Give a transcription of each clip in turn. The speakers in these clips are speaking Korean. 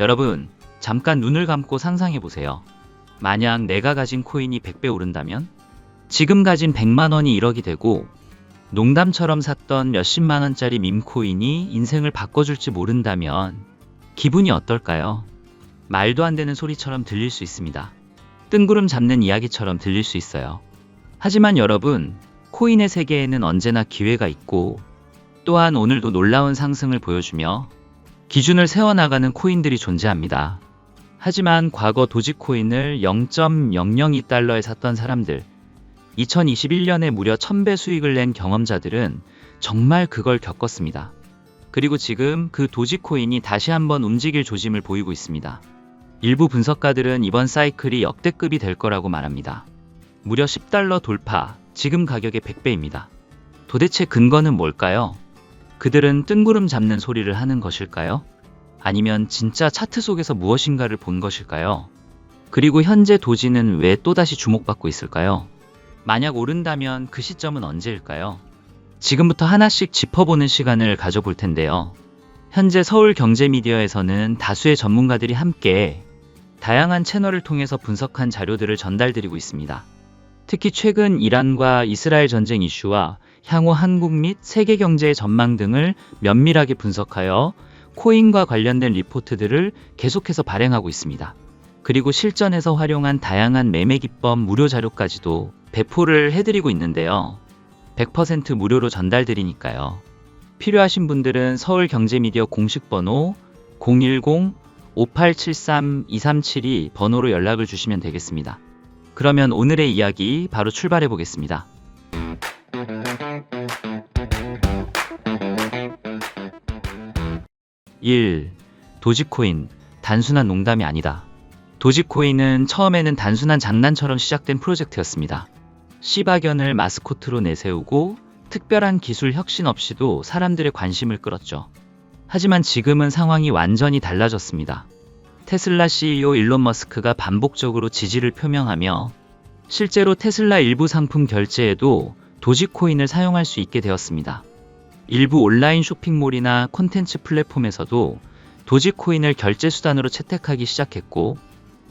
여러분, 잠깐 눈을 감고 상상해 보세요. 만약 내가 가진 코인이 100배 오른다면? 지금 가진 100만 원이 1억이 되고, 농담처럼 샀던 몇십만 원짜리 밈코인이 인생을 바꿔줄지 모른다면, 기분이 어떨까요? 말도 안 되는 소리처럼 들릴 수 있습니다. 뜬구름 잡는 이야기처럼 들릴 수 있어요. 하지만 여러분, 코인의 세계에는 언제나 기회가 있고, 또한 오늘도 놀라운 상승을 보여주며 기준을 세워나가는 코인들이 존재합니다. 하지만 과거 도지코인을 0.002달러에 샀던 사람들, 2021년에 무려 1000배 수익을 낸 경험자들은 정말 그걸 겪었습니다. 그리고 지금 그 도지코인이 다시 한번 움직일 조짐을 보이고 있습니다. 일부 분석가들은 이번 사이클이 역대급이 될 거라고 말합니다. 무려 10달러 돌파, 지금 가격의 100배입니다. 도대체 근거는 뭘까요? 그들은 뜬구름 잡는 소리를 하는 것일까요? 아니면 진짜 차트 속에서 무엇인가를 본 것일까요? 그리고 현재 도지는 왜 또다시 주목받고 있을까요? 만약 오른다면 그 시점은 언제일까요? 지금부터 하나씩 짚어보는 시간을 가져볼 텐데요. 현재 서울 경제 미디어에서는 다수의 전문가들이 함께 다양한 채널을 통해서 분석한 자료들을 전달드리고 있습니다. 특히 최근 이란과 이스라엘 전쟁 이슈와 향후 한국 및 세계 경제의 전망 등을 면밀하게 분석하여 코인과 관련된 리포트들을 계속해서 발행하고 있습니다. 그리고 실전에서 활용한 다양한 매매 기법 무료 자료까지도 배포를 해드리고 있는데요. 100% 무료로 전달드리니까요. 필요하신 분들은 서울경제미디어 공식 번호 010-5873-2372 번호로 연락을 주시면 되겠습니다. 그러면 오늘의 이야기 바로 출발해 보겠습니다. 1. 도지코인, 단순한 농담이 아니다. 도지코인은 처음에는 단순한 장난처럼 시작된 프로젝트였습니다. 시바견을 마스코트로 내세우고 특별한 기술 혁신 없이도 사람들의 관심을 끌었죠. 하지만 지금은 상황이 완전히 달라졌습니다. 테슬라 CEO 일론 머스크가 반복적으로 지지를 표명하며 실제로 테슬라 일부 상품 결제에도 도지코인을 사용할 수 있게 되었습니다. 일부 온라인 쇼핑몰이나 콘텐츠 플랫폼에서도 도지코인을 결제 수단으로 채택하기 시작했고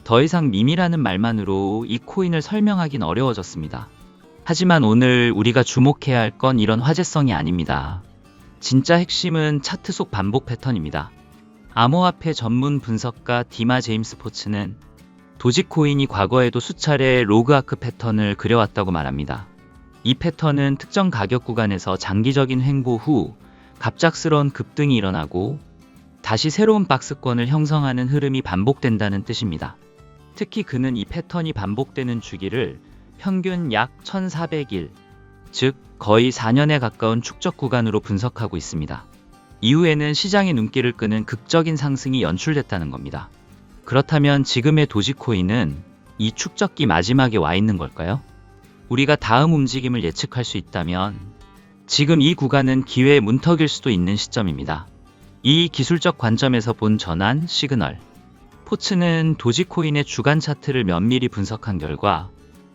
더 이상 밈이라는 말만으로 이 코인을 설명하긴 어려워졌습니다. 하지만 오늘 우리가 주목해야 할 건 이런 화제성이 아닙니다. 진짜 핵심은 차트 속 반복 패턴입니다. 암호화폐 전문 분석가 디마 제임스 포츠는 도지코인이 과거에도 수차례 로그아크 패턴을 그려왔다고 말합니다. 이 패턴은 특정 가격 구간에서 장기적인 횡보 후 갑작스러운 급등이 일어나고 다시 새로운 박스권을 형성하는 흐름이 반복된다는 뜻입니다. 특히 그는 이 패턴이 반복되는 주기를 평균 약 1400일, 즉 거의 4년에 가까운 축적 구간으로 분석하고 있습니다. 이후에는 시장의 눈길을 끄는 극적인 상승이 연출됐다는 겁니다. 그렇다면 지금의 도지코인은 이 축적기 마지막에 와 있는 걸까요? 우리가 다음 움직임을 예측할 수 있다면 지금 이 구간은 기회의 문턱일 수도 있는 시점입니다. 이 기술적 관점에서 본 전환 시그널. 포츠는 도지코인의 주간 차트를 면밀히 분석한 결과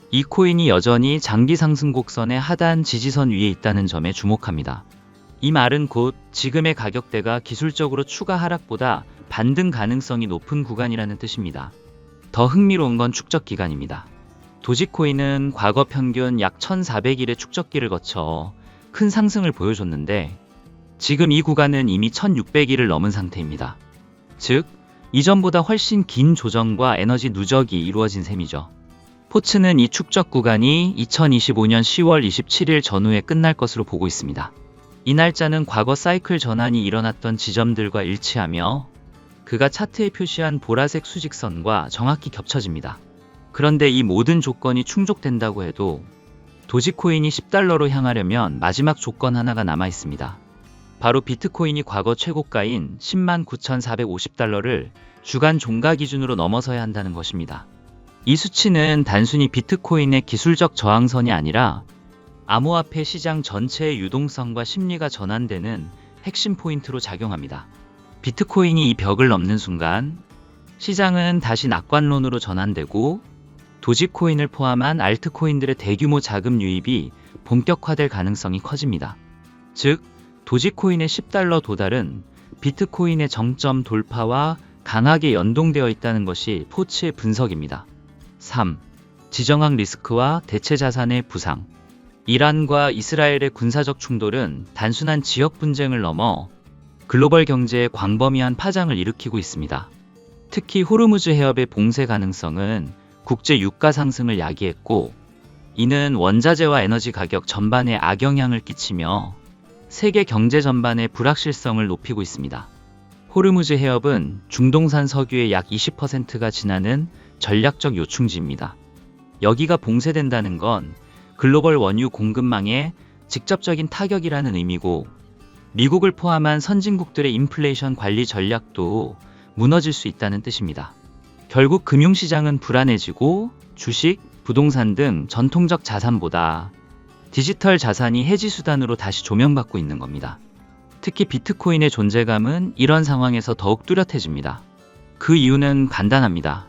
이 코인이 여전히 장기 상승 곡선의 하단 지지선 위에 있다는 점에 주목합니다. 이 말은 곧 지금의 가격대가 기술적으로 추가 하락보다 반등 가능성이 높은 구간이라는 뜻입니다. 더 흥미로운 건 축적 기간입니다. 도지코인은 과거 평균 약 1400일의 축적기를 거쳐 큰 상승을 보여줬는데 지금 이 구간은 이미 1600일을 넘은 상태입니다. 즉, 이전보다 훨씬 긴 조정과 에너지 누적이 이루어진 셈이죠. 포츠는 이 축적 구간이 2025년 10월 27일 전후에 끝날 것으로 보고 있습니다. 이 날짜는 과거 사이클 전환이 일어났던 지점들과 일치하며 그가 차트에 표시한 보라색 수직선과 정확히 겹쳐집니다. 그런데 이 모든 조건이 충족된다고 해도 도지코인이 10달러로 향하려면 마지막 조건 하나가 남아 있습니다. 바로 비트코인이 과거 최고가인 10만 9,450달러를 주간 종가 기준으로 넘어서야 한다는 것입니다. 이 수치는 단순히 비트코인의 기술적 저항선이 아니라 암호화폐 시장 전체의 유동성과 심리가 전환되는 핵심 포인트로 작용합니다. 비트코인이 이 벽을 넘는 순간 시장은 다시 낙관론으로 전환되고 도지코인을 포함한 알트코인들의 대규모 자금 유입이 본격화될 가능성이 커집니다. 즉, 도지코인의 10달러 도달은 비트코인의 정점 돌파와 강하게 연동되어 있다는 것이 포츠의 분석입니다. 3. 지정학 리스크와 대체 자산의 부상. 이란과 이스라엘의 군사적 충돌은 단순한 지역 분쟁을 넘어 글로벌 경제에 광범위한 파장을 일으키고 있습니다. 특히 호르무즈 해협의 봉쇄 가능성은 국제 유가 상승을 야기했고, 이는 원자재와 에너지 가격 전반에 악영향을 끼치며 세계 경제 전반의 불확실성을 높이고 있습니다. 호르무즈 해협은 중동산 석유의 약 20%가 지나는 전략적 요충지입니다. 여기가 봉쇄된다는 건 글로벌 원유 공급망에 직접적인 타격이라는 의미고 미국을 포함한 선진국들의 인플레이션 관리 전략도 무너질 수 있다는 뜻입니다. 결국 금융시장은 불안해지고 주식, 부동산 등 전통적 자산보다 디지털 자산이 해지 수단으로 다시 조명받고 있는 겁니다. 특히 비트코인의 존재감은 이런 상황에서 더욱 뚜렷해집니다. 그 이유는 간단합니다.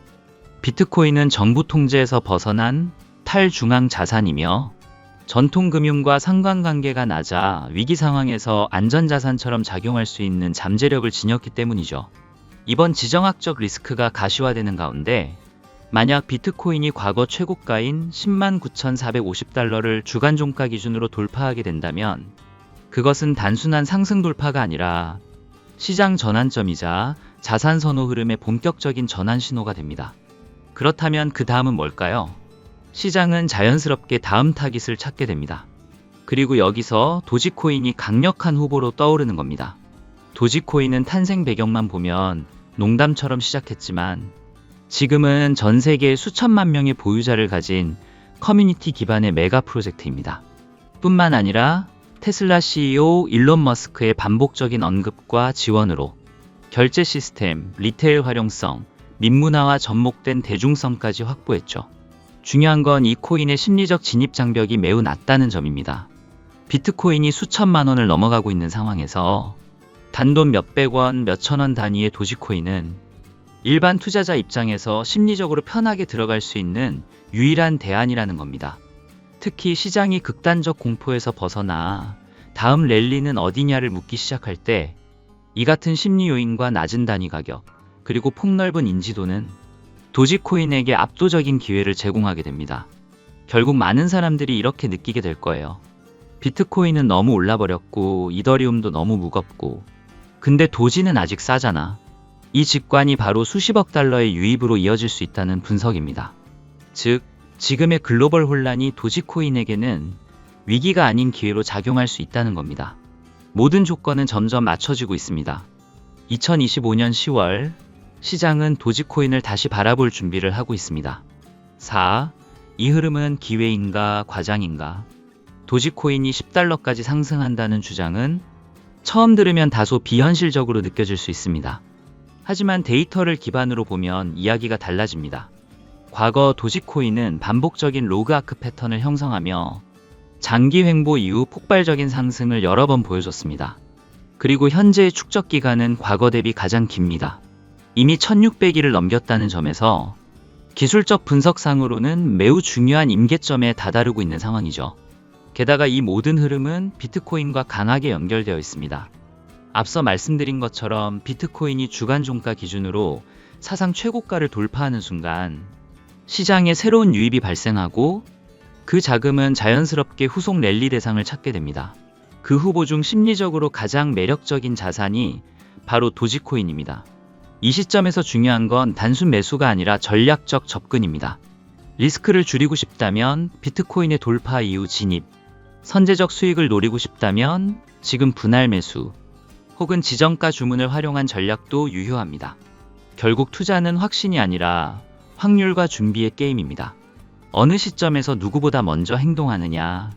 비트코인은 정부 통제에서 벗어난 탈중앙 자산이며 전통 금융과 상관관계가 낮아 위기 상황에서 안전자산처럼 작용할 수 있는 잠재력을 지녔기 때문이죠. 이번 지정학적 리스크가 가시화되는 가운데 만약 비트코인이 과거 최고가인 10만 9,450달러를 주간 종가 기준으로 돌파하게 된다면 그것은 단순한 상승 돌파가 아니라 시장 전환점이자 자산 선호 흐름의 본격적인 전환 신호가 됩니다. 그렇다면 그 다음은 뭘까요? 시장은 자연스럽게 다음 타깃을 찾게 됩니다. 그리고 여기서 도지코인이 강력한 후보로 떠오르는 겁니다. 도지코인은 탄생 배경만 보면 농담처럼 시작했지만 지금은 전 세계 수천만 명의 보유자를 가진 커뮤니티 기반의 메가 프로젝트입니다. 뿐만 아니라 테슬라 CEO 일론 머스크의 반복적인 언급과 지원으로 결제 시스템, 리테일 활용성, 민문화와 접목된 대중성까지 확보했죠. 중요한 건 이 코인의 심리적 진입 장벽이 매우 낮다는 점입니다. 비트코인이 수천만 원을 넘어가고 있는 상황에서 단돈 몇백 원, 몇천 원 단위의 도지코인은 일반 투자자 입장에서 심리적으로 편하게 들어갈 수 있는 유일한 대안이라는 겁니다. 특히 시장이 극단적 공포에서 벗어나 다음 랠리는 어디냐를 묻기 시작할 때 이 같은 심리 요인과 낮은 단위 가격, 그리고 폭넓은 인지도는 도지코인에게 압도적인 기회를 제공하게 됩니다. 결국 많은 사람들이 이렇게 느끼게 될 거예요. 비트코인은 너무 올라버렸고, 이더리움도 너무 무겁고, 근데 도지는 아직 싸잖아. 이 직관이 바로 수십억 달러의 유입으로 이어질 수 있다는 분석입니다. 즉, 지금의 글로벌 혼란이 도지코인에게는 위기가 아닌 기회로 작용할 수 있다는 겁니다. 모든 조건은 점점 맞춰지고 있습니다. 2025년 10월 시장은 도지코인을 다시 바라볼 준비를 하고 있습니다. 4. 이 흐름은 기회인가 과장인가? 도지코인이 10달러까지 상승한다는 주장은 처음 들으면 다소 비현실적으로 느껴질 수 있습니다. 하지만 데이터를 기반으로 보면 이야기가 달라집니다. 과거 도지코인은 반복적인 로그아크 패턴을 형성하며 장기 횡보 이후 폭발적인 상승을 여러 번 보여줬습니다. 그리고 현재의 축적 기간은 과거 대비 가장 깁니다. 이미 1600일을 넘겼다는 점에서 기술적 분석상으로는 매우 중요한 임계점에 다다르고 있는 상황이죠. 게다가 이 모든 흐름은 비트코인과 강하게 연결되어 있습니다. 앞서 말씀드린 것처럼 비트코인이 주간 종가 기준으로 사상 최고가를 돌파하는 순간 시장에 새로운 유입이 발생하고 그 자금은 자연스럽게 후속 랠리 대상을 찾게 됩니다. 그 후보 중 심리적으로 가장 매력적인 자산이 바로 도지코인입니다. 이 시점에서 중요한 건 단순 매수가 아니라 전략적 접근입니다. 리스크를 줄이고 싶다면 비트코인의 돌파 이후 진입, 선제적 수익을 노리고 싶다면 지금 분할 매수, 혹은 지정가 주문을 활용한 전략도 유효합니다. 결국 투자는 확신이 아니라 확률과 준비의 게임입니다. 어느 시점에서 누구보다 먼저 행동하느냐,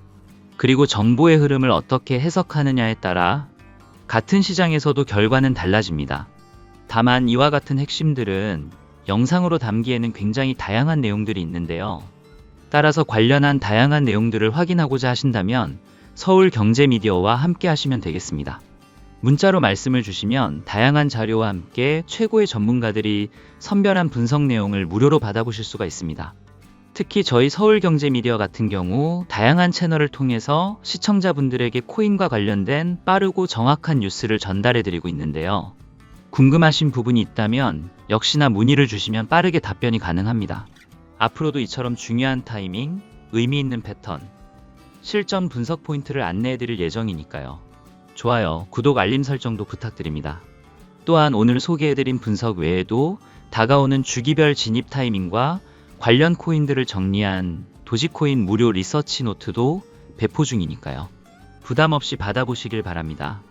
그리고 정보의 흐름을 어떻게 해석하느냐에 따라 같은 시장에서도 결과는 달라집니다. 다만 이와 같은 핵심들은 영상으로 담기에는 굉장히 다양한 내용들이 있는데요. 따라서 관련한 다양한 내용들을 확인하고자 하신다면 서울 경제 미디어와 함께 하시면 되겠습니다. 문자로 말씀을 주시면 다양한 자료와 함께 최고의 전문가들이 선별한 분석 내용을 무료로 받아보실 수가 있습니다. 특히 저희 서울 경제 미디어 같은 경우 다양한 채널을 통해서 시청자분들에게 코인과 관련된 빠르고 정확한 뉴스를 전달해 드리고 있는데요. 궁금하신 부분이 있다면 역시나 문의를 주시면 빠르게 답변이 가능합니다. 앞으로도 이처럼 중요한 타이밍, 의미 있는 패턴, 실전 분석 포인트를 안내해 드릴 예정이니까요. 좋아요, 구독, 알림 설정도 부탁드립니다. 또한 오늘 소개해 드린 분석 외에도 다가오는 주기별 진입 타이밍과 관련 코인들을 정리한 도지코인 무료 리서치 노트도 배포 중이니까요. 부담 없이 받아보시길 바랍니다.